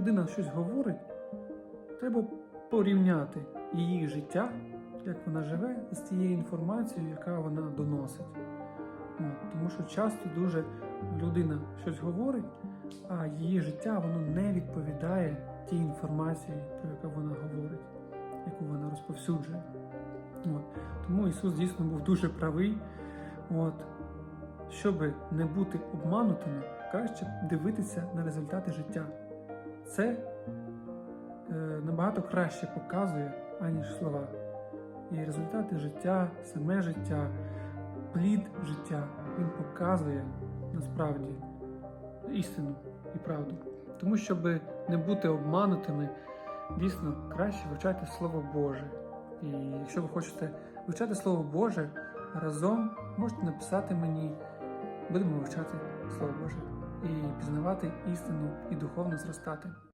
людина щось говорить, треба порівняти її життя, як вона живе, з тією інформацією, яка вона доносить. От, тому що часто дуже людина щось говорить, а її життя воно не відповідає тій інформації, про яку вона говорить, яку вона розповсюджує. От. Тому Ісус дійсно був дуже правий. От. Щоб не бути обманутими, краще дивитися на результати життя. Це е, набагато краще показує, аніж слова. І результати життя, саме життя, плід життя, він показує насправді істину і правду. Тому, щоб не бути обманутими, дійсно краще вивчати Слово Боже. І якщо ви хочете вивчати Слово Боже, разом можете написати мені, будемо вивчати Слово Боже і пізнавати істину і духовно зростати.